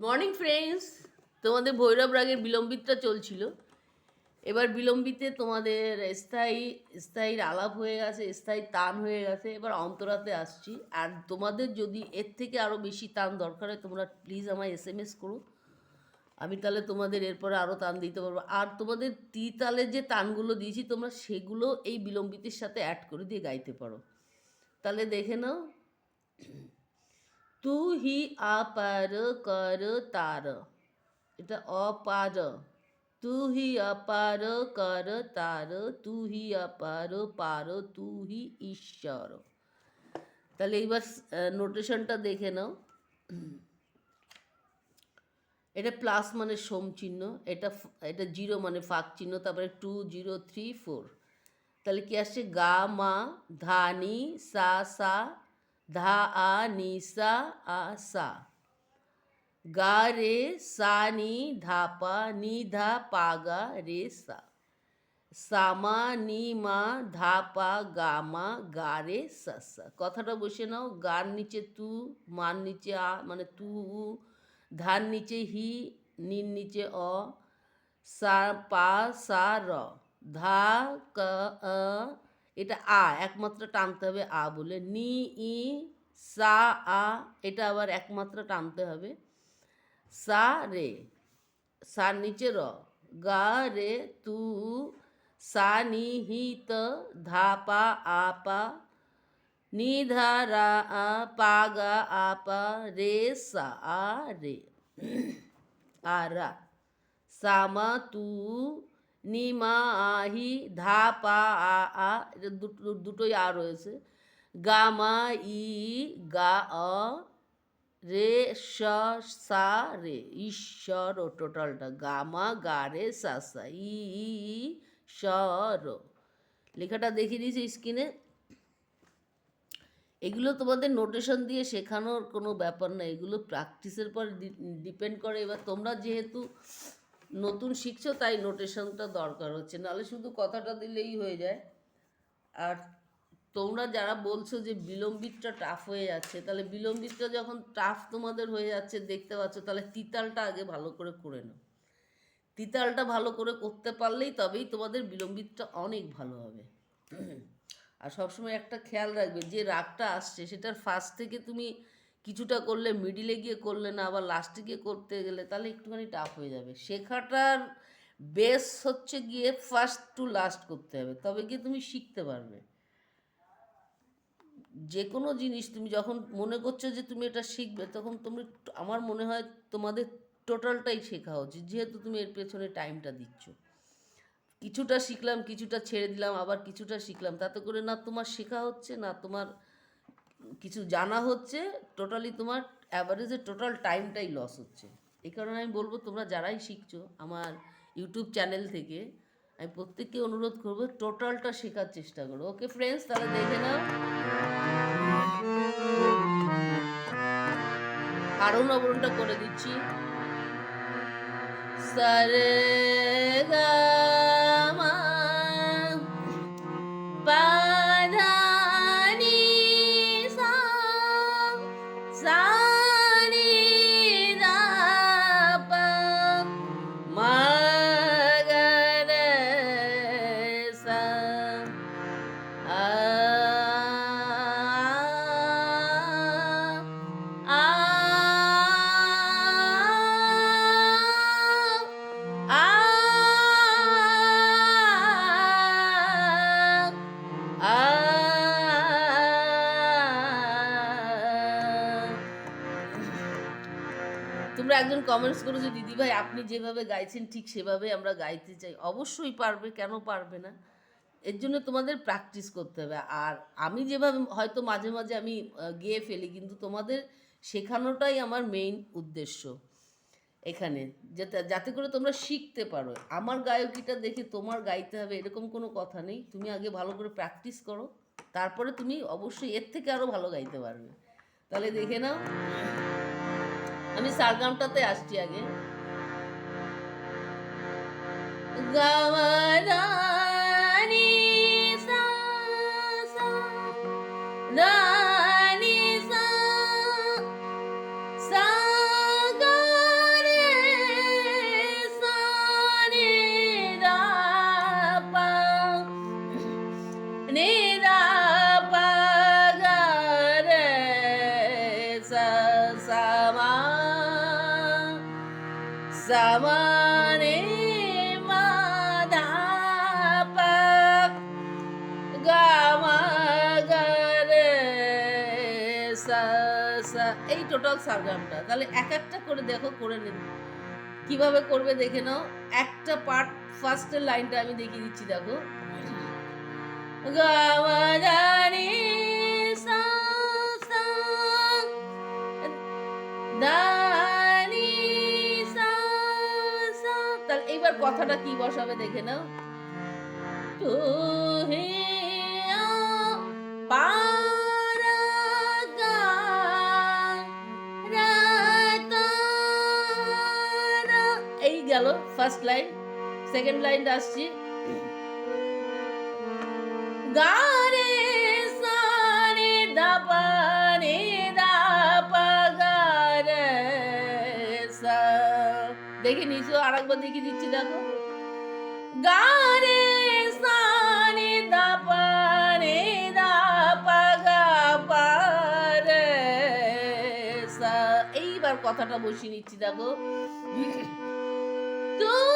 Morning friends তোমাদের ভৈরব রাগের বিলম্বিতটা চলছিল। এবার বিলম্বিতে তোমাদের স্থায়ী, স্থায়ীর আলাপ হয়ে গেছে, স্থায়ী তান হয়ে গেছে। এবার অন্তরাতে আসছি। আর তোমাদের যদি এর থেকে আরও বেশি তান দরকার হয়, তোমরা প্লিজ আমায় এস এম এস করো। আমি তাহলে তোমাদের এরপরে আরও তান দিতে পারব। আর তোমাদের তি তালের যে তানগুলো দিয়েছি, তোমরা সেগুলো এই বিলম্বিতের সাথে অ্যাড করে দিয়ে গাইতে পারো। তাহলে দেখে নাও। তু হি আপার কর তার এটা অপার তু হি অপার কর তার তু হি অপার পার তু হি ঈশ্বর তাহলে এইবার নোটেশনটা দেখে নাও এটা প্লাস মানে সোম চিহ্ন এটা এটা জিরো মানে ফাঁক চিহ্ন তারপরে টু জিরো থ্রি ফোর তাহলে কি আসছে গা মা ধানি সা সা ধা আ নি সা আ সা গা রে সা নি ধা পা নি ধা পা গা রে সা সামা নি মা ধা পা গা মা গা রে সা সা কথাটা বসে নাও, গার নিচে তু, মার নিচে আ মানে তু, উ, ধার নিচে হি, নির নিচে অ, সা, পা, সা, র, ধা, ক এটা আ, একমাত্র টানতে হবে আ বলে। নি, ই, সা, আ, এটা আবার একমাত্র টানতে হবে। সা, রে, সা নিচে র। গা, রে, তু, সা, নি, হি, ত, ধা, পা, আ, পা। নি, ধা, রা, আ, পা, গা, আ, পা, রে, সা, আ, রে। আ, রা। সামা তু নিমা আহি ধা, পা, আ আ দুটো দুটোই আ রয়েছে। গা, মা, ই, গা, অ, রে স সা, রে, ঈশ্বর ও টোটালটা। গামা গা, রে, সা সা, ই ই লেখাটা দেখিয়ে দিয়েছি স্ক্রিনে। এগুলো তোমাদের নোটেশন দিয়ে শেখানোর কোনো ব্যাপার না। এগুলো প্র্যাকটিসের পর ডিপেন্ড করে। এবার তোমরা যেহেতু নতুন শিখছো, তাই নোটেশনটা দরকার হচ্ছে। নাহলে শুধু কথাটা দিলেই হয়ে যায়। আর তোমরা যারা বলছো যে বিলম্বিতটা টাফ হয়ে যাচ্ছে, তাহলে বিলম্বিতটা যখন টাফ তোমাদের হয়ে যাচ্ছে, দেখতে পাচ্ছ, তাহলে তিতালটা আগে ভালো করে করে নাও। তিতালটা ভালো করে করতে পারলেই তবেই তোমাদের বিলম্বিতটা অনেক ভালো হবে। আর সবসময় একটা খেয়াল রাখবে, যে রাগটা আসছে, সেটার ফার্স্ট থেকে তুমি কিছুটা করলে মিডিলে গিয়ে করলে না, আবার লাস্টে গিয়ে করতে গেলে তাহলে একটুখানি টাফ হয়ে যাবে। শেখাটার বেস হচ্ছে গিয়ে ফার্স্ট টু লাস্ট করতে হবে, তবে গিয়ে তুমি শিখতে পারবে। যে কোনো জিনিস তুমি যখন মনে করছ যে তুমি এটা শিখবে, তখন তুমি আমার মনে হয় তোমাদের টোটালটাই শেখা উচিত, যেহেতু তুমি এর পেছনে টাইমটা দিচ্ছ। কিছুটা শিখলাম, কিছুটা ছেড়ে দিলাম, আবার কিছুটা শিখলাম, তাতে করে না তোমার শেখা হচ্ছে, না তোমার কিছু জানা হচ্ছে টোটালি তোমার অ্যাভারেজে টোটাল টাইমটাই লস হচ্ছে। এই কারণে আমি বলব, তোমরা যারাই শিখছো আমার ইউটিউব চ্যানেল থেকে, আমি প্রত্যেককে অনুরোধ করব টোটালটা শেখার চেষ্টা করো। ওকে ফ্রেন্ডস তাহলে দেখে নাও। আরও নবরণটা করে দিচ্ছি। সারে গা একজন কমেন্টস করেছ দিদি ভাই আপনি যেভাবে গাইছেন, ঠিক সেভাবে আমরা গাইতে চাই। অবশ্যই পারবে, কেন পারবে না? এর জন্য তোমাদের প্র্যাকটিস করতে হবে। আর আমি যেভাবে, হয়তো মাঝে মাঝে আমি গেয়ে ফেলি, কিন্তু তোমাদের শেখানোটাই আমার মেইন উদ্দেশ্য এখানে। যাতে যাতে করে তোমরা শিখতে পারো। আমার গায়কিটা দেখে তোমার গাইতে হবে, এরকম কোনো কথা নেই। তুমি আগে ভালো করে প্র্যাকটিস করো। তারপরে তুমি অবশ্যই এর থেকে আরও ভালো গাইতে পারবে। তাহলে দেখে নাও। আমি সারগামটাতে আসছি আগে। গামানি সা এই টোটাল সারগামটা তাহলে এক একটা করে দেখো, করে নিন কীভাবে করবে দেখে নাও। একটা পার্ট ফার্স্টের লাইনটা আমি দেখিয়ে দিচ্ছি, দেখো। তাহলে এইবার কথাটা কি বসাবে দেখে নাও। তু পারা ফার্স্ট লাইন সেকেন্ড লাইন আসছি। গারে সারে দাপানে দাপাগারে সা। দেখে নিছো আরেকবার দেখিয়ে দিচ্ছি, দেখো। গারে সারে দাপানে দাপাগা পারে সা। এইবার কথাটা বসিয়ে নিচ্ছি, দেখো। তু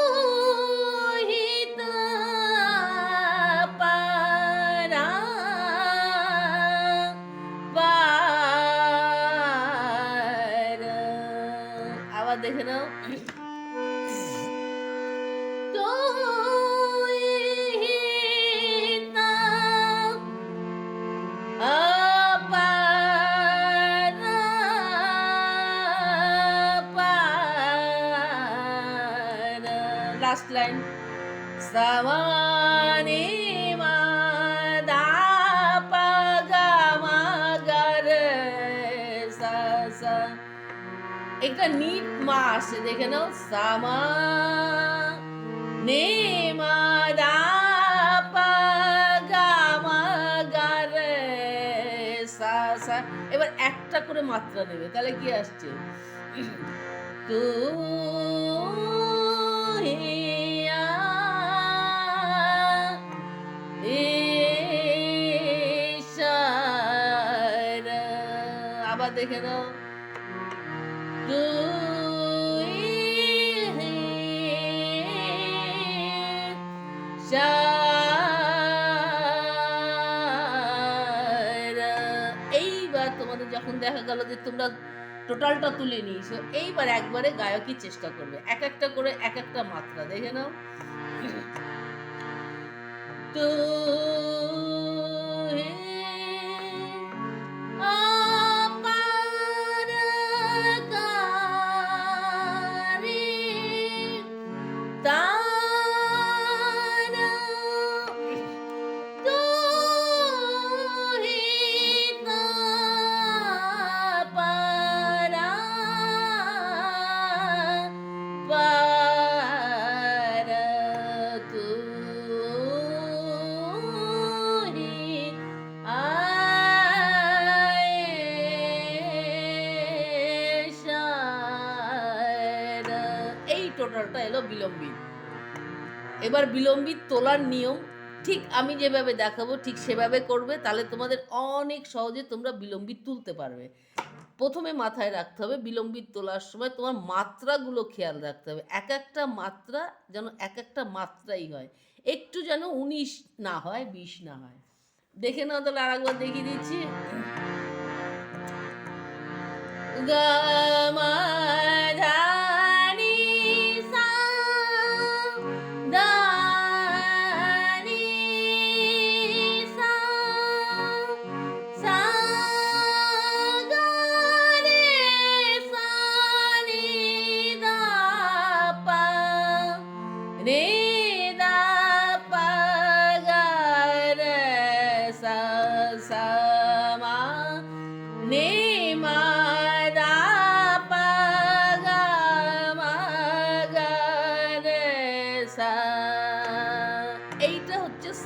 লাস্ট লাইন সমানে মাদা পাগামাগার সা সা একটা নিট মা আসে দেখে নাও। সামা নে মাদা পাগামাগার সা সা এবার একটা করে মাত্রা নেবে, তাহলে কি আসছে? তু দেখে দাও। এইবার তোমাদের যখন দেখা গেল যে তোমরা টোটালটা তুলে নিয়েছো, এইবার একবারে গায়কই চেষ্টা করবে। এক একটা করে এক একটা মাত্রা, দেখে নাও। তো টোটালটা এলো বিলম্বিত। এবার বিলম্বিত তোলার নিয়ম, ঠিক আমি যেভাবে দেখাবো, ঠিক সেভাবে করবে, তাহলে তোমাদের অনেক সহজে তোমরা বিলম্বিত তুলতে পারবে। প্রথমে মাথায় রাখতে হবে, বিলম্বিত তোলার সময় তোমার মাত্রাগুলো খেয়াল রাখতে হবে। এক একটা মাত্রা যেন এক একটা মাত্রাই হয়। একটু যেন উনিশ না হয়, বিশ না হয়। দেখে নাও তাহলে আরেকবার দেখিয়ে দিচ্ছি। গামাধানি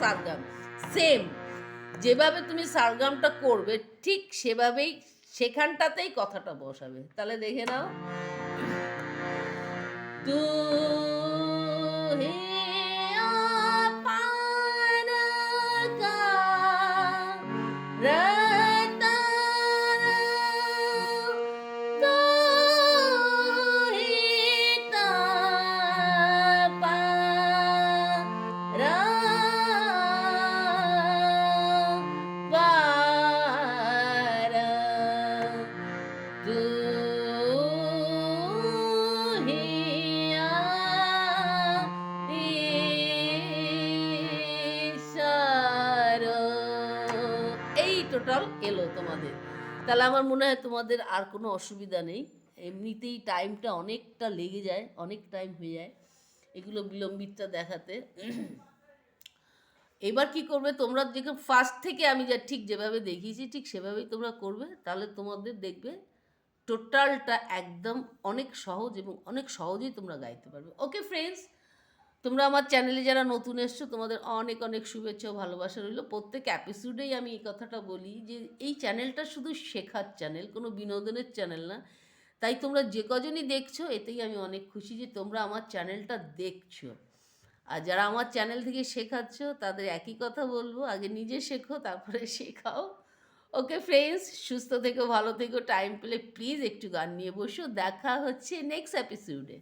সারগাম। সেম যেভাবে তুমি সারগামটা করবে, ঠিক সেভাবেই সেখানটাতেই কথাটা বসাবে। তাহলে দেখে নাও। তু হে পারা টোটাল এলো তোমাদের। তাহলে আমার মনে হয় তোমাদের আর কোনো অসুবিধা নেই। এমনিতেই টাইমটা অনেকটা লেগে যায়, অনেক টাইম হয়ে যায় এগুলো বিলম্বিতটা দেখাতে। এবার কি করবে? তোমরা যেখানে ফার্স্ট থেকে আমি যা ঠিক যেভাবে দেখিয়েছি, ঠিক সেভাবেই তোমরা করবে। তাহলে তোমাদের দেখবে টোটালটা একদম অনেক সহজ এবং অনেক সহজেই তোমরা গাইতে পারবে। ওকে ফ্রেন্ডস তোমরা আমার চ্যানেলে যারা নতুন এসছো, তোমাদের অনেক অনেক শুভেচ্ছা ও ভালোবাসা রইল। প্রত্যেক অ্যাপিসোডেই আমি এই কথাটা বলি যে, এই চ্যানেলটা শুধু শেখার চ্যানেল কোনো বিনোদনের চ্যানেল না। তাই তোমরা যে কজনই দেখছ, এতেই আমি অনেক খুশি যে তোমরা আমার চ্যানেলটা দেখছ। আর যারা আমার চ্যানেল থেকে শেখাচ্ছ, তাদের একই কথা বলব, আগে নিজে শেখো, তারপরে শেখাও। ওকে ফ্রেন্ডস সুস্থ থেকো, ভালো থেকো টাইম পেলে প্লিজ একটু গান নিয়ে বসো। দেখা হচ্ছে নেক্সট এপিসোডে